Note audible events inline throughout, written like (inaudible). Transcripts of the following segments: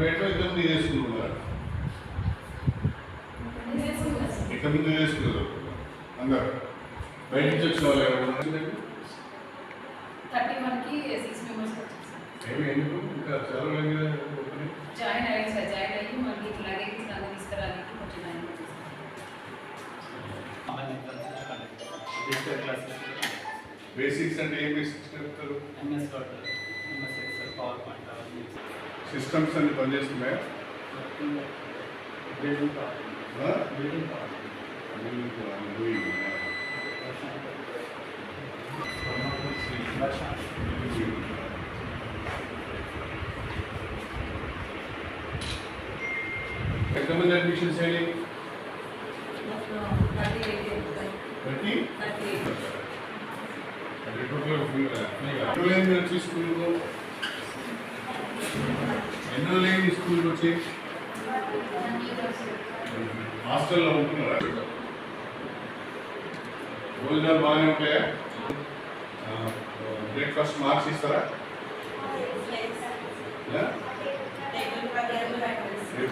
ప్రైవేట్లో ఇద్దరు మీరు చేసుకుంటున్నారా ఇక్కడ ముందు చేసుకున్నారు అందరు బయట నుంచి వచ్చిన వాళ్ళు ఎవరు థర్టీ వన్కి సిక్స్ మెంబర్స్ వచ్చేసారు ఏమి ఎందుకు ఇంకా చదవలేదు కదా opening? జాయిన్ అయ్యాయి సార్ జాయిన్ అయ్యి మళ్ళీ ఇట్లా లగేజ్ అన్నీ తీసుకురానికి కొంచెం టైం డిజిటల్ క్లాసెస్ బేసిక్స్ అంటే ఏం బేసిక్స్ చెప్తారు MS dot MS Excel PowerPoint అవన్నీ సిస్టమ్స్ అన్ని పనిచేస్తున్నాయా బిల్డింగ్ ఆ? బిల్డింగ్ మీకు అనుభవం. ఎంతమంది అడ్మిషన్స్ అయ్యాయి థర్టీ ఎయిట్ ప్రతి థర్టీ ఎయిట్ ఎన్నోలేని స్కూల్కు ఎన్నోలేని స్కూల్కి వచ్చి హాస్టల్లో ఉంటున్నారా? భోజనాలు బాగానే ఉంటాయా? బ్రేక్ఫాస్ట్ మార్క్స్ ఇస్తారా?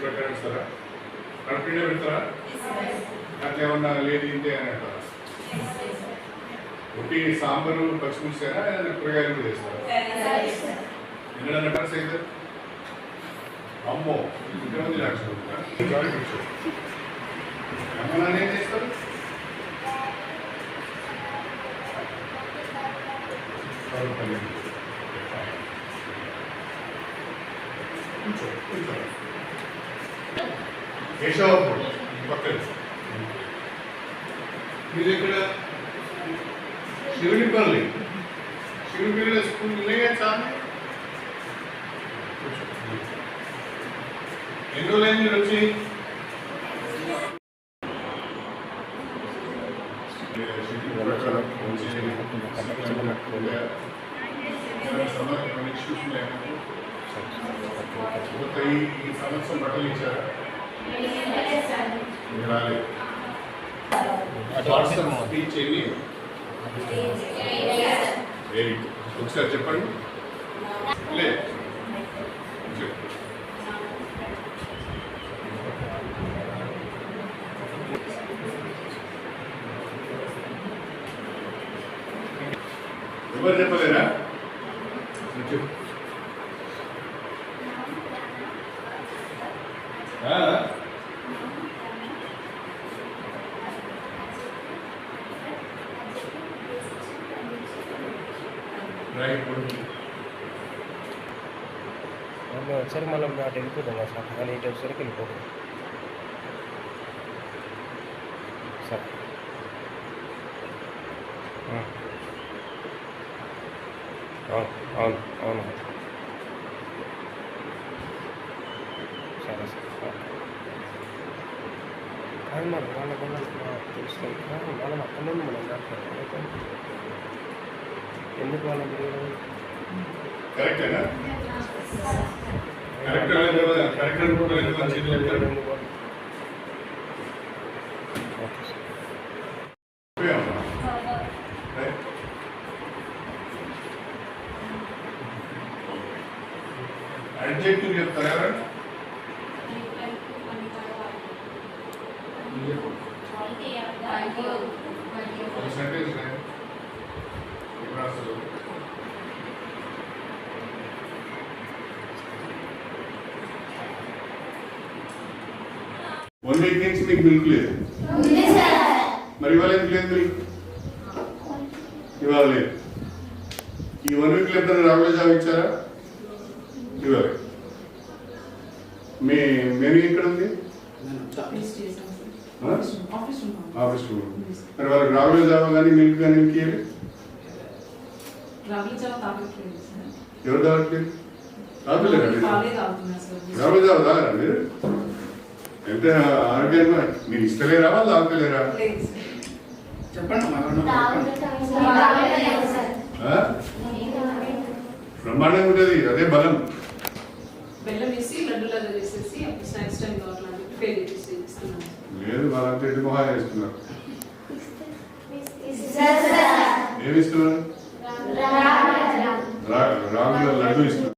ప్రకారం ఇస్తారా? కడుపునే పెడతారా? అట్లా ఏమన్నా లేదు ఇంతే అని అంటారా? ఒకటి సాంబారు ఏదైనా కూరగాయలు కూడా చేస్తారా? ఎన్నడన్నా అయితే? అమ్మో ఇంతమంది లక్షలు అమ్మ ఏం చేస్తారు చదువు పక్కన. మీరు ఇక్కడ శివునిపల్లి. శివునిపల్లి స్కూల్ ఉన్నాయా చాలా ఎన్నో లైన్ మీరు వచ్చి? ఈ సంవత్సరం బట్టలు ఇచ్చారా రాలేదు వాట్సాప్ స్పీచ్ గుడ్ ఒకసారి చెప్పండి. లే చెప్పు ఎవరు చెప్పలేరా? ఒకసారి మళ్ళీ అటు వెళ్ళిపోతాం సార్. కానీ ఇటు వచ్చేసరికి వెళ్ళిపోతాం సార్. అవును అవును అవును. సరే సార్ కానీ మరి వాళ్ళ తెలుస్తాం వాళ్ళని అక్కడ మనం మాట్లాడతాం. ఎందుకు వాళ్ళ కరెక్టేనా? కరెక్ట్? ఓకే సార్ ఓకే అమ్మా. రైట్. అడ్జెక్టివ్ చెప్తారా సెంటెన్స్ రాస్తారు? వన్ వీక్ నుంచి మీకు మిల్క్ లేదు. మరి ఇవాళ ఎందుకు లేదు మిల్క్ ఇవాళ లేదు. ఈ వన్ వీక్ ఎప్పుడైనా రావుల జాబ్ ఇచ్చారా? ఇవాళ మీ మెనూ ఎక్కడ ఉంది? ఆఫీస్ రూమ్ మరి వాళ్ళకి రావుల జాబ్ కానీ మిల్క్ కానీ ఇవ్వాలి రవి సార్. ఎవరు తాగట్లేదు? సార్. రావుల జాబ్ తాగరా మీరు? ఎంత ఆరోగ్యంగా మీరు? ఇస్తలేరా వాళ్ళు లేదు సార్. చెప్పండి? బ్రహ్మాండంగా ఉంటుంది అదే బలం. బెల్లం వేసి లడ్డూలాగా చేసేసి అప్పుడు స్నాక్స్ టైంలో అట్లా ప్రిపేర్ చేసి ఇస్తున్నాను. లేదు వాళ్ళంతా ఎటు మొహా చేస్తున్నారు ఏమి ఇస్తున్నారు? రాగుల లడ్డు ఇస్తున్నారు.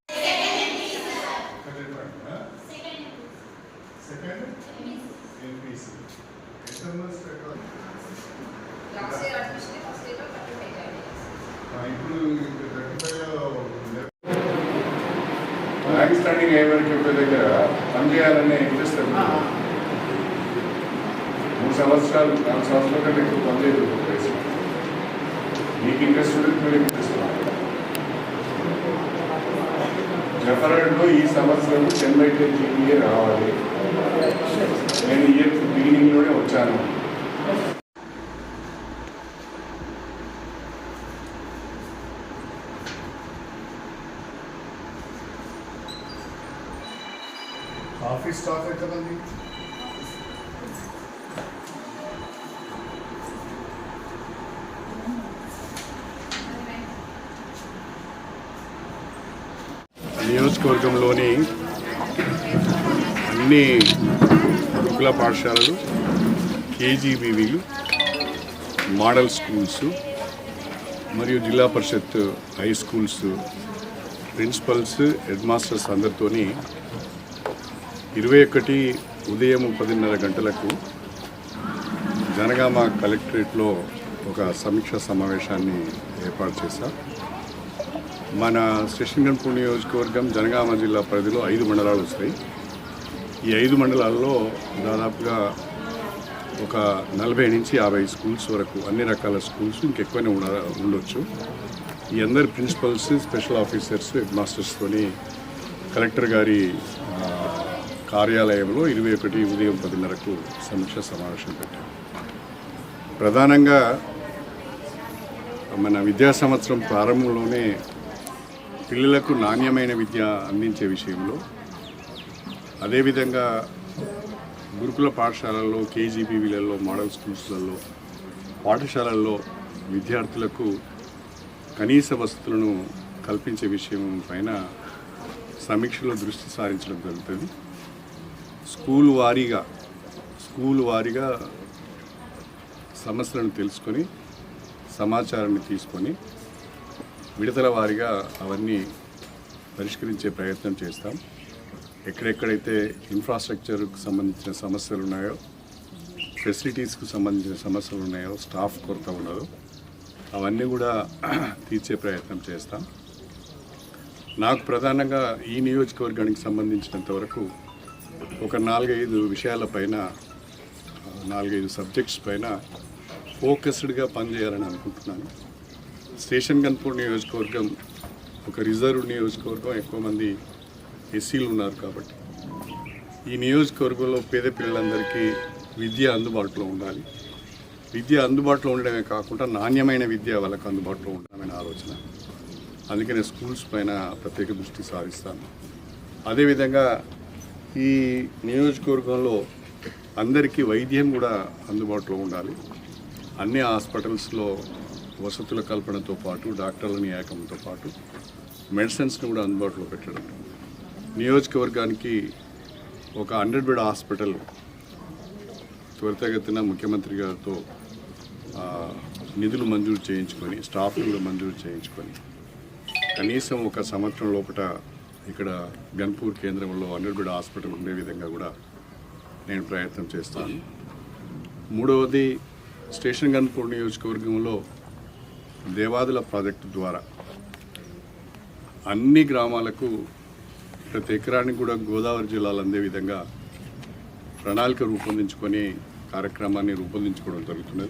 అయ్యే వరకు చెప్పే దగ్గర పనిచేయాలనే ఇంట్రెస్ట్ మూడు సంవత్సరాలు నాలుగు సంవత్సరాల కంటే ఎక్కువ పనిచేయదు వయసు మీకు ఇంట్రెస్ట్ ఉంటుంది మీరు ఇంట్రెస్ట్ రెఫరెండ్లో ఈ సంవత్సరం టెన్ బై టెన్ జీపీఏ రావాలి. నేను ఇయర్ బిగినింగ్లోనే వచ్చాను. కాఫీ స్టాక్ ఎంతమంది నియోజకవర్గంలోని అన్ని గురుకుల పాఠశాలలు కేజీబీవీలు మోడల్ స్కూల్స్ మరియు zilla parishad high schools principals head masters అందరితోని ఇరవై ఒకటి ఉదయం పదిన్నర గంటలకు జనగామ కలెక్టరేట్లో ఒక సమీక్ష సమావేశాన్ని ఏర్పాటు చేశాం. మన స్టేషన్ నియోజకవర్గం జనగామ జిల్లా పరిధిలో ఐదు మండలాలు వస్తాయి. ఈ ఐదు మండలాల్లో దాదాపుగా ఒక నలభై నుంచి యాభై స్కూల్స్ వరకు అన్ని రకాల స్కూల్స్ ఇంకెక్కువనే ఉండ ఉండొచ్చు. ఈ అందరి ప్రిన్సిపల్స్ స్పెషల్ ఆఫీసర్స్ హెడ్ మాస్టర్స్తోని కలెక్టర్ గారి కార్యాలయంలో ఇరవై ఒకటి ఉదయం పదిన్నరకు సమీక్ష సమావేశం పెట్టాం ప్రధానంగా మన విద్యా సంవత్సరం ప్రారంభంలోనే పిల్లలకు నాణ్యమైన విద్య అందించే విషయంలో అదేవిధంగా గురుకుల పాఠశాలల్లో కేజీబీవీలలో మోడల్ స్కూల్స్లలో పాఠశాలల్లో విద్యార్థులకు కనీస వసతులను కల్పించే విషయం పైన సమీక్షలో దృష్టి సారించడం జరుగుతుంది. స్కూల్ వారీగా స్కూల్ వారీగా సమస్యలను తెలుసుకొని సమాచారాన్ని తీసుకొని విడతల వారీగా అవన్నీ పరిష్కరించే ప్రయత్నం చేస్తాం. ఎక్కడెక్కడైతే ఇన్ఫ్రాస్ట్రక్చర్కు సంబంధించిన సమస్యలు ఉన్నాయో ఫెసిలిటీస్కు సంబంధించిన సమస్యలు ఉన్నాయో స్టాఫ్ కొరత ఉండదు అవన్నీ కూడా (clears throat) తీర్చే ప్రయత్నం చేస్తాం. నాకు ప్రధానంగా ఈ నియోజకవర్గానికి సంబంధించినంత వరకు ఒక నాలుగైదు విషయాలపైన నాలుగైదు సబ్జెక్ట్స్ పైన ఫోకస్డ్గా పనిచేయాలని అనుకుంటున్నాను. స్టేషన్ గన్పూర్ నియోజకవర్గం ఒక రిజర్వ్ నియోజకవర్గం ఎక్కువ మంది ఎస్సీలు ఉన్నారు కాబట్టి. ఈ నియోజకవర్గంలో పేద పిల్లలందరికీ విద్య అందుబాటులో ఉండాలి. విద్య అందుబాటులో ఉండడమే కాకుండా నాణ్యమైన విద్య వాళ్ళకు అందుబాటులో ఉండడమైన ఆలోచన. అందుకనే స్కూల్స్ పైన ప్రత్యేక దృష్టి సారిస్తాను. అదేవిధంగా ఈ నియోజకవర్గంలో అందరికీ వైద్యం కూడా అందుబాటులో ఉండాలి. అన్ని హాస్పిటల్స్లో వసతుల కల్పనతో పాటు డాక్టర్ల నియామకంతో పాటు మెడిసిన్స్ని కూడా అందుబాటులో పెట్టడం. నియోజకవర్గానికి ఒక హండ్రెడ్ బెడ్ హాస్పిటల్ త్వరితగతిన ముఖ్యమంత్రి గారితో నిధులు మంజూరు చేయించుకొని స్టాఫ్లు కూడా మంజూరు చేయించుకొని కనీసం ఒక సంవత్సరం లోపల ఇక్కడ గన్పూర్ కేంద్రంలో హండ్రెడ్ హాస్పిటల్ ఉండే విధంగా కూడా నేను ప్రయత్నం చేస్తాను. మూడవది స్టేషన్ గన్పూర్ నియోజకవర్గంలో దేవాదుల ప్రాజెక్టు ద్వారా అన్ని గ్రామాలకు ప్రతి ఎకరానికి కూడా గోదావరి జిల్లాలో అందే విధంగా ప్రణాళిక రూపొందించుకొని కార్యక్రమాన్ని రూపొందించుకోవడం జరుగుతున్నది.